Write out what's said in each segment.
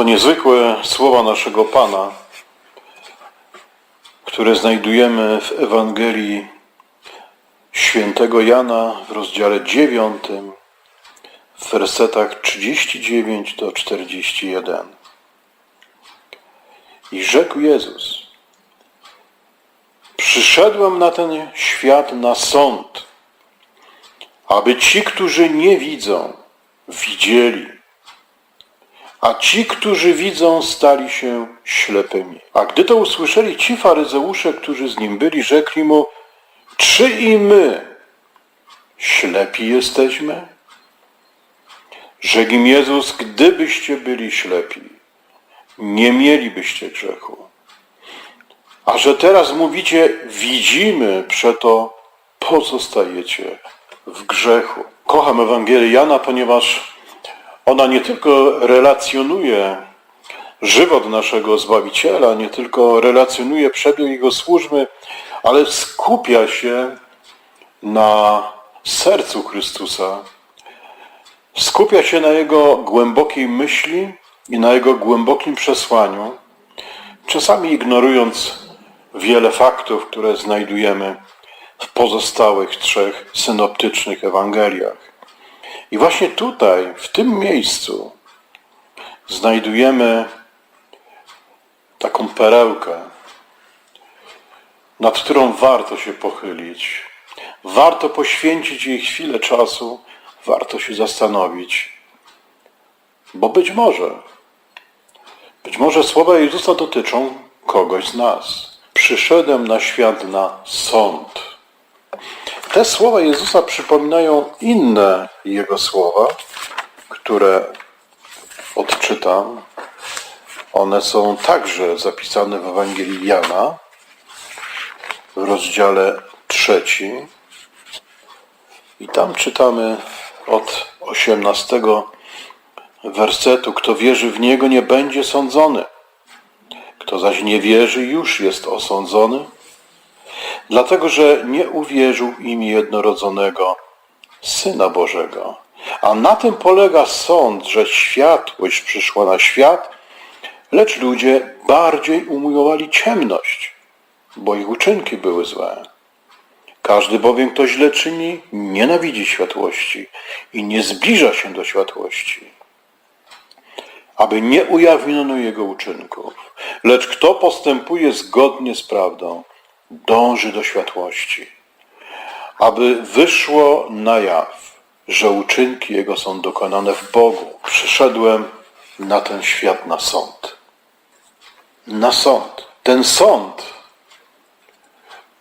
To niezwykłe słowa naszego Pana, które znajdujemy w Ewangelii świętego Jana w rozdziale 9, w wersetach 39 do 41. I rzekł Jezus: Przyszedłem na ten świat na sąd, aby ci, którzy nie widzą, widzieli, a ci, którzy widzą, stali się ślepymi. A gdy to usłyszeli ci faryzeusze, którzy z nim byli, rzekli mu, czy i my ślepi jesteśmy? Rzekł im Jezus, gdybyście byli ślepi, nie mielibyście grzechu. A że teraz mówicie, widzimy, przeto pozostajecie w grzechu. Kocham Ewangelię Jana, ponieważ ona nie tylko relacjonuje żywot naszego Zbawiciela, nie tylko relacjonuje przebieg Jego służby, ale skupia się na sercu Chrystusa, skupia się na Jego głębokiej myśli i na Jego głębokim przesłaniu, czasami ignorując wiele faktów, które znajdujemy w pozostałych trzech synoptycznych Ewangeliach. I właśnie tutaj, w tym miejscu, znajdujemy taką perełkę, nad którą warto się pochylić. Warto poświęcić jej chwilę czasu, warto się zastanowić, bo być może, być może słowa Jezusa dotyczą kogoś z nas. Przyszedłem na świat na sąd. Te słowa Jezusa przypominają inne Jego słowa, które odczytam. One są także zapisane w Ewangelii Jana w rozdziale trzecim. I tam czytamy od 18 wersetu: Kto wierzy w Niego, nie będzie sądzony. Kto zaś nie wierzy, już jest osądzony dlatego że nie uwierzył imię jednorodzonego Syna Bożego. A na tym polega sąd, że światłość przyszła na świat, lecz ludzie bardziej umiłowali ciemność, bo ich uczynki były złe. Każdy bowiem, kto źle czyni, nienawidzi światłości i nie zbliża się do światłości, aby nie ujawniono jego uczynków. Lecz kto postępuje zgodnie z prawdą, dąży do światłości, aby wyszło na jaw, że uczynki Jego są dokonane w Bogu. Przyszedłem na ten świat na sąd. Na sąd. Ten sąd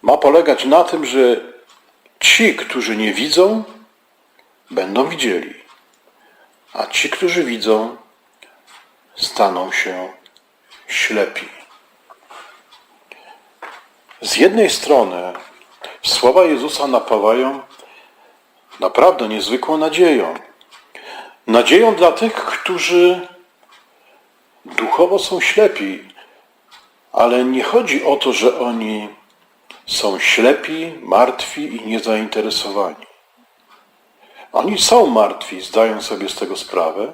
ma polegać na tym, że ci, którzy nie widzą, będą widzieli, a ci, którzy widzą, staną się ślepi. Z jednej strony słowa Jezusa napawają naprawdę niezwykłą nadzieją. Nadzieją dla tych, którzy duchowo są ślepi, ale nie chodzi o to, że oni są ślepi, martwi i niezainteresowani. Oni są martwi, zdają sobie z tego sprawę.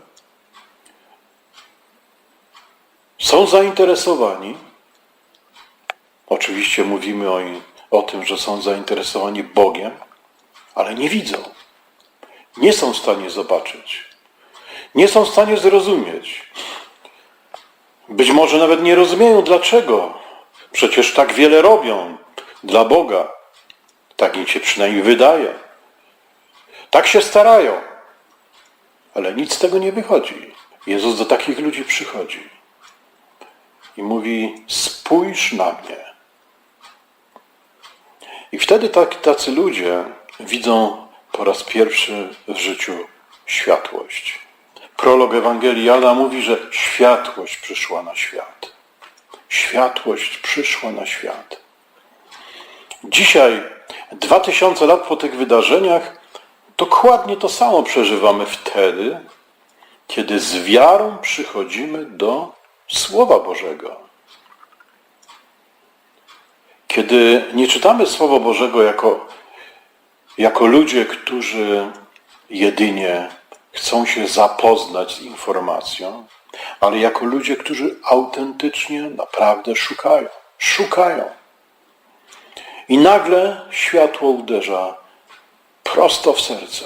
Są zainteresowani, Oczywiście mówimy o, o tym, że są zainteresowani Bogiem, ale nie widzą. Nie są w stanie zobaczyć. Nie są w stanie zrozumieć. Być może nawet nie rozumieją dlaczego. Przecież tak wiele robią dla Boga. Tak im się przynajmniej wydaje. Tak się starają. Ale nic z tego nie wychodzi. Jezus do takich ludzi przychodzi i mówi: Spójrz na mnie. I wtedy tak, tacy ludzie widzą po raz pierwszy w życiu światłość. Prolog Ewangelii Jana mówi, że światłość przyszła na świat. Światłość przyszła na świat. Dzisiaj, dwa tysiące lat po tych wydarzeniach, dokładnie to samo przeżywamy wtedy, kiedy z wiarą przychodzimy do Słowa Bożego. Kiedy nie czytamy Słowa Bożego jako, jako ludzie, którzy jedynie chcą się zapoznać z informacją, ale jako ludzie, którzy autentycznie, naprawdę szukają. Szukają. I nagle światło uderza prosto w serce.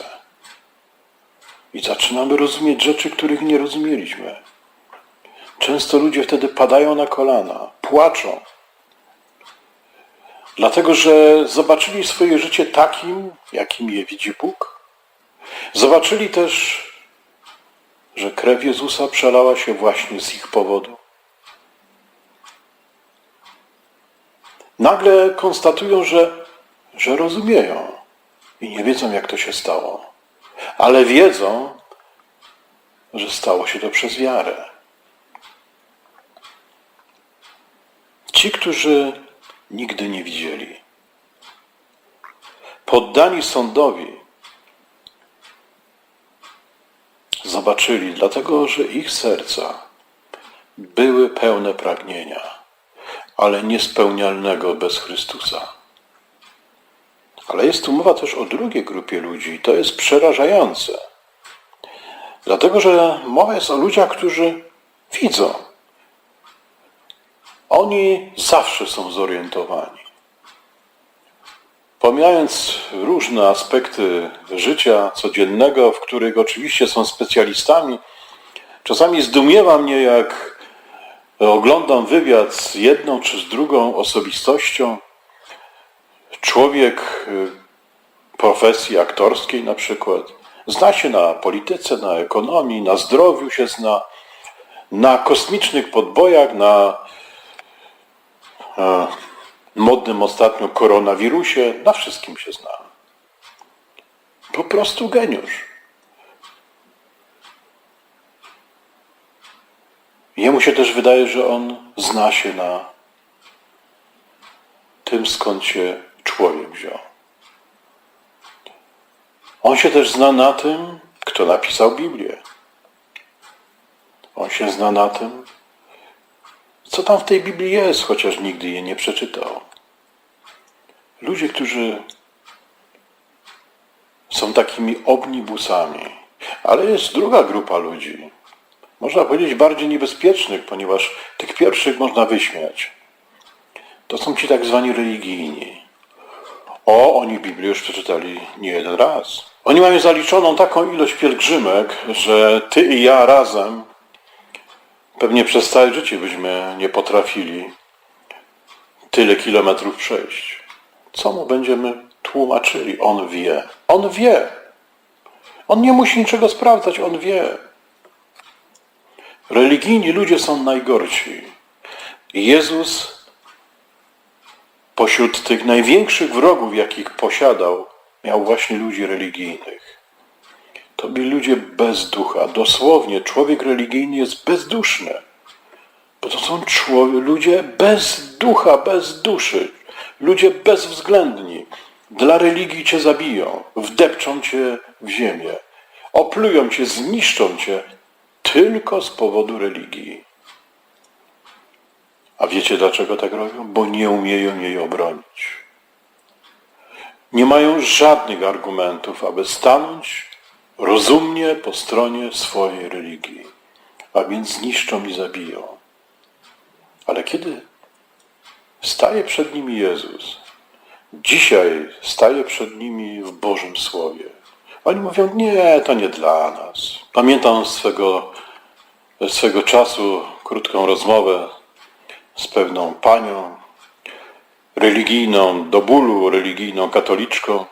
I zaczynamy rozumieć rzeczy, których nie rozumieliśmy. Często ludzie wtedy padają na kolana, płaczą, dlatego że zobaczyli swoje życie takim, jakim je widzi Bóg. Zobaczyli też, że krew Jezusa przelała się właśnie z ich powodu. Nagle konstatują, że, że rozumieją i nie wiedzą, jak to się stało, ale wiedzą, że stało się to przez wiarę. Ci, którzy nigdy nie widzieli, poddani sądowi, zobaczyli, dlatego że ich serca były pełne pragnienia, ale niespełnialnego bez Chrystusa. Ale jest tu mowa też o drugiej grupie ludzi to jest przerażające. Dlatego, że mowa jest o ludziach, którzy widzą. Oni zawsze są zorientowani. Pomijając różne aspekty życia codziennego, w których oczywiście są specjalistami, czasami zdumiewa mnie, jak oglądam wywiad z jedną czy z drugą osobistością, człowiek y, profesji aktorskiej na przykład, zna się na polityce, na ekonomii, na zdrowiu się zna, na kosmicznych podbojach, na modnym ostatnio koronawirusie, na wszystkim się zna. Po prostu geniusz. Jemu się też wydaje, że on zna się na tym, skąd się człowiek wziął. On się też zna na tym, kto napisał Biblię. On się zna na tym, co tam w tej Biblii jest, chociaż nigdy jej nie przeczytał. Ludzie, którzy są takimi omnibusami, ale jest druga grupa ludzi, można powiedzieć bardziej niebezpiecznych, ponieważ tych pierwszych można wyśmiać. To są ci tak zwani religijni. O, oni Biblię już przeczytali nie jeden raz. Oni mają zaliczoną taką ilość pielgrzymek, że ty i ja razem pewnie przez całe życie byśmy nie potrafili tyle kilometrów przejść. Co mu będziemy tłumaczyli? On wie. On wie. On nie musi niczego sprawdzać, on wie. Religijni ludzie są najgorsi. Jezus pośród tych największych wrogów, jakich posiadał, miał właśnie ludzi religijnych. To byli ludzie bez ducha. Dosłownie, człowiek religijny jest bezduszny. Bo to są człowiek, ludzie bez ducha, bez duszy. Ludzie bezwzględni. Dla religii cię zabiją, wdepczą cię w ziemię, oplują cię, zniszczą cię tylko z powodu religii. A wiecie dlaczego tak robią? Bo nie umieją jej obronić. Nie mają żadnych argumentów, aby stanąć rozumnie po stronie swojej religii, a więc zniszczą i zabiją. Ale kiedy staje przed nimi Jezus, dzisiaj staje przed nimi w Bożym Słowie, oni mówią, nie, to nie dla nas. Pamiętam swego, swego czasu krótką rozmowę z pewną panią religijną, do bólu religijną katoliczką,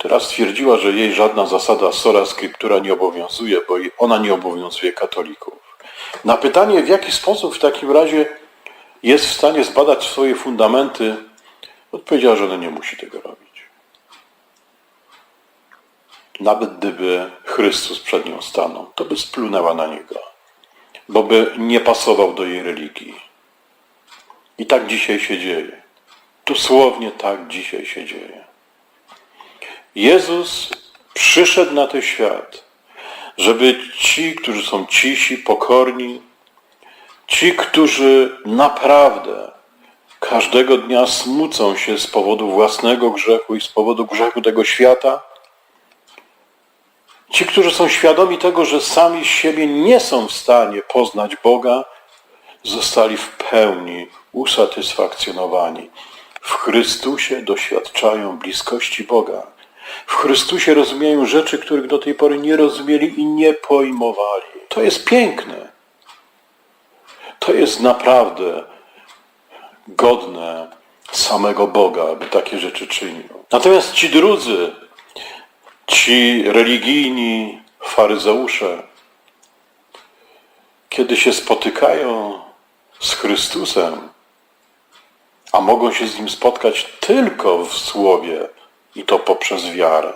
która stwierdziła, że jej żadna zasada sola scriptura nie obowiązuje, bo ona nie obowiązuje katolików. Na pytanie, w jaki sposób w takim razie jest w stanie zbadać swoje fundamenty, odpowiedziała, że ona nie musi tego robić. Nawet gdyby Chrystus przed nią stanął, to by splunęła na niego, bo by nie pasował do jej religii. I tak dzisiaj się dzieje. Dosłownie tak dzisiaj się dzieje. Jezus przyszedł na ten świat, żeby ci, którzy są cisi, pokorni, ci, którzy naprawdę każdego dnia smucą się z powodu własnego grzechu i z powodu grzechu tego świata, Ci, którzy są świadomi tego, że sami siebie nie są w stanie poznać Boga, zostali w pełni usatysfakcjonowani. W Chrystusie doświadczają bliskości Boga. W Chrystusie rozumieją rzeczy, których do tej pory nie rozumieli i nie pojmowali. To jest piękne. To jest naprawdę godne samego Boga, aby takie rzeczy czynił. Natomiast ci drudzy, ci religijni faryzeusze, kiedy się spotykają z Chrystusem, a mogą się z Nim spotkać tylko w Słowie i to poprzez wiarę.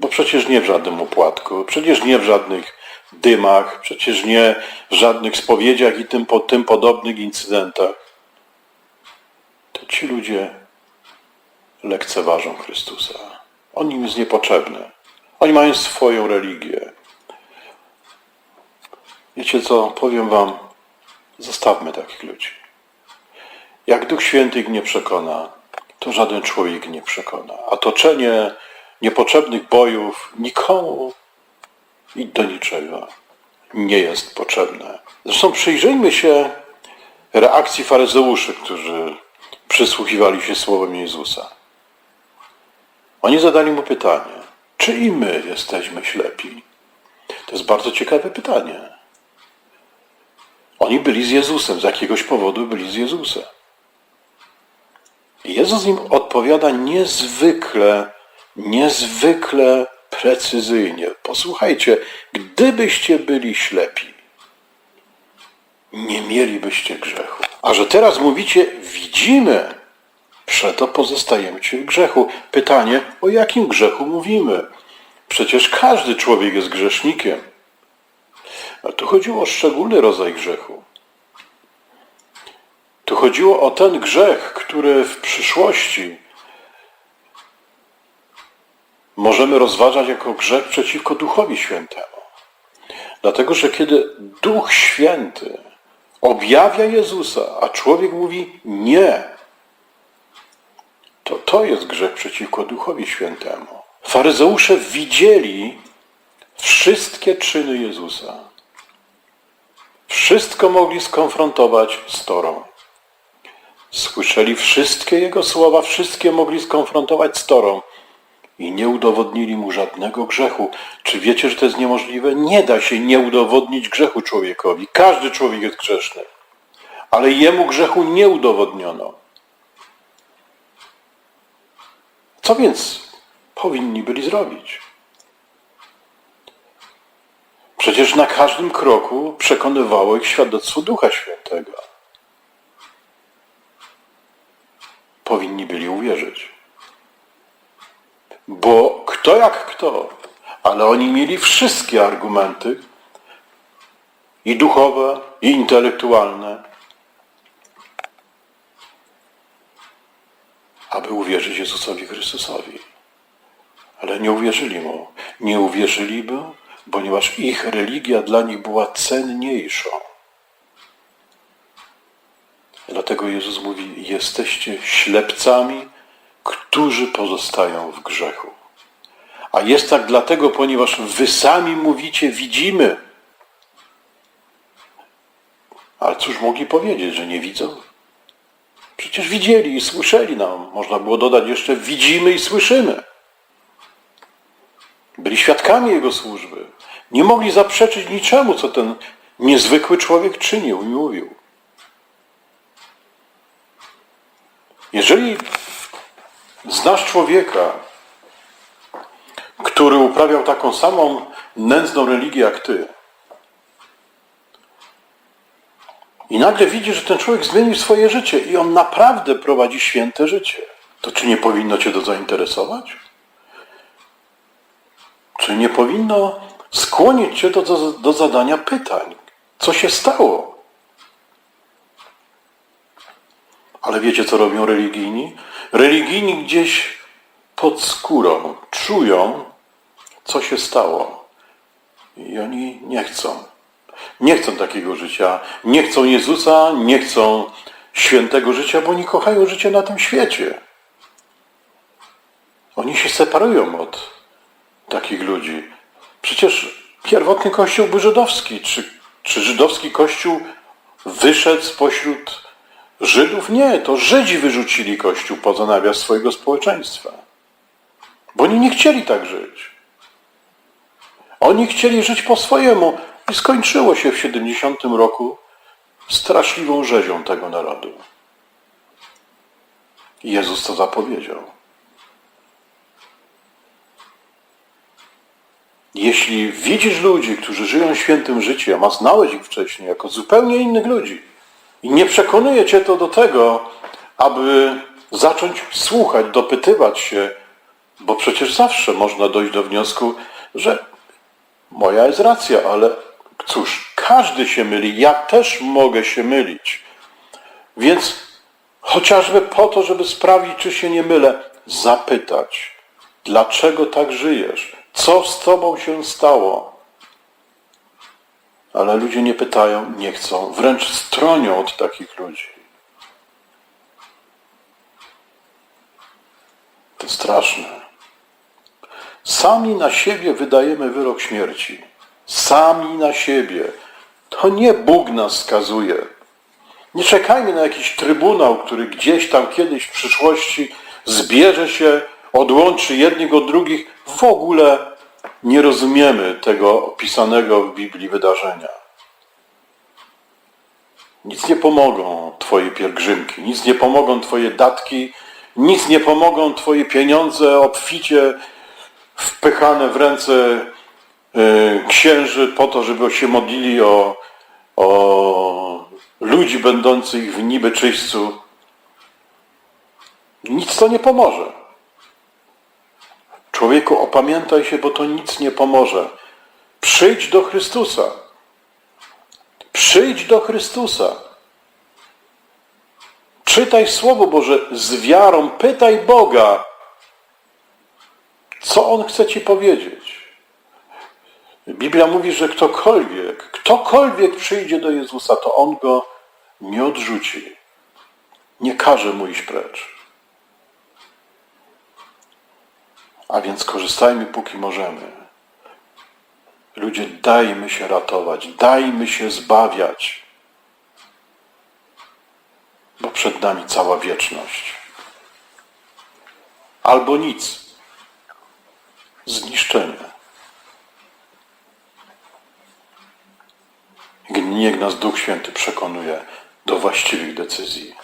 Bo przecież nie w żadnym opłatku, przecież nie w żadnych dymach, przecież nie w żadnych spowiedziach i tym, tym podobnych incydentach. To ci ludzie lekceważą Chrystusa. On im jest niepotrzebny. Oni mają swoją religię. Wiecie co, powiem wam, zostawmy takich ludzi. Jak Duch Święty ich nie przekona, to żaden człowiek nie przekona. A toczenie niepotrzebnych bojów nikomu i do niczego nie jest potrzebne. Zresztą przyjrzyjmy się reakcji faryzeuszy, którzy przysłuchiwali się słowom Jezusa. Oni zadali mu pytanie, czy i my jesteśmy ślepi? To jest bardzo ciekawe pytanie. Oni byli z Jezusem, z jakiegoś powodu byli z Jezusem. Jezus im odpowiada niezwykle, niezwykle precyzyjnie. Posłuchajcie, gdybyście byli ślepi, nie mielibyście grzechu. A że teraz mówicie, widzimy, przeto pozostajemy w grzechu. Pytanie, o jakim grzechu mówimy? Przecież każdy człowiek jest grzesznikiem. A tu chodziło o szczególny rodzaj grzechu. Tu chodziło o ten grzech, który w przyszłości możemy rozważać jako grzech przeciwko Duchowi Świętemu. Dlatego, że kiedy Duch Święty objawia Jezusa, a człowiek mówi nie, to to jest grzech przeciwko Duchowi Świętemu. Faryzeusze widzieli wszystkie czyny Jezusa. Wszystko mogli skonfrontować z Torą. Słyszeli wszystkie Jego słowa, wszystkie mogli skonfrontować z Torą i nie udowodnili mu żadnego grzechu. Czy wiecie, że to jest niemożliwe? Nie da się nie udowodnić grzechu człowiekowi. Każdy człowiek jest grzeszny. Ale jemu grzechu nie udowodniono. Co więc powinni byli zrobić? Przecież na każdym kroku przekonywało ich świadectwo Ducha Świętego. Powinni byli uwierzyć. Bo kto jak kto, ale oni mieli wszystkie argumenty i duchowe, i intelektualne, aby uwierzyć Jezusowi Chrystusowi. Ale nie uwierzyli Mu. Nie uwierzyliby, ponieważ ich religia dla nich była cenniejsza. Dlatego Jezus mówi, jesteście ślepcami, którzy pozostają w grzechu. A jest tak dlatego, ponieważ wy sami mówicie, widzimy. Ale cóż mogli powiedzieć, że nie widzą? Przecież widzieli i słyszeli nam. Można było dodać jeszcze, widzimy i słyszymy. Byli świadkami Jego służby. Nie mogli zaprzeczyć niczemu, co ten niezwykły człowiek czynił i mówił. Jeżeli znasz człowieka, który uprawiał taką samą nędzną religię jak ty, i nagle widzisz, że ten człowiek zmienił swoje życie i on naprawdę prowadzi święte życie, to czy nie powinno cię to zainteresować? Czy nie powinno skłonić cię do, do, do zadania pytań? Co się stało? Ale wiecie, co robią religijni? Religijni gdzieś pod skórą czują, co się stało. I oni nie chcą. Nie chcą takiego życia. Nie chcą Jezusa, nie chcą świętego życia, bo oni kochają życie na tym świecie. Oni się separują od takich ludzi. Przecież pierwotny kościół był żydowski. Czy, czy żydowski kościół wyszedł spośród Żydów? Nie, to Żydzi wyrzucili kościół poza nawias swojego społeczeństwa. Bo oni nie chcieli tak żyć. Oni chcieli żyć po swojemu i skończyło się w 70 roku straszliwą rzezią tego narodu. Jezus to zapowiedział. Jeśli widzisz ludzi, którzy żyją świętym życiem, a znałeś ich wcześniej jako zupełnie innych ludzi i nie przekonuje cię to do tego, aby zacząć słuchać, dopytywać się, bo przecież zawsze można dojść do wniosku, że moja jest racja, ale cóż, każdy się myli, ja też mogę się mylić. Więc chociażby po to, żeby sprawdzić, czy się nie mylę, zapytać, dlaczego tak żyjesz, co z tobą się stało. Ale ludzie nie pytają, nie chcą, wręcz stronią od takich ludzi. To straszne. Sami na siebie wydajemy wyrok śmierci. Sami na siebie. To nie Bóg nas skazuje. Nie czekajmy na jakiś trybunał, który gdzieś tam kiedyś w przyszłości zbierze się, odłączy jednych od drugich. W ogóle nie rozumiemy tego opisanego w Biblii wydarzenia. Nic nie pomogą Twoje pielgrzymki, nic nie pomogą Twoje datki, nic nie pomogą Twoje pieniądze obficie wpychane w ręce y, księży po to, żeby się modlili o, o ludzi będących w niby czyśćcu. Nic to nie pomoże. Człowieku, opamiętaj się, bo to nic nie pomoże. Przyjdź do Chrystusa. Przyjdź do Chrystusa. Czytaj Słowo Boże z wiarą, pytaj Boga, co On chce Ci powiedzieć. Biblia mówi, że ktokolwiek, ktokolwiek przyjdzie do Jezusa, to On go nie odrzuci. Nie każe mu iść precz. A więc korzystajmy póki możemy. Ludzie, dajmy się ratować, dajmy się zbawiać, bo przed nami cała wieczność. Albo nic. Zniszczenie. Niech nas Duch Święty przekonuje do właściwych decyzji.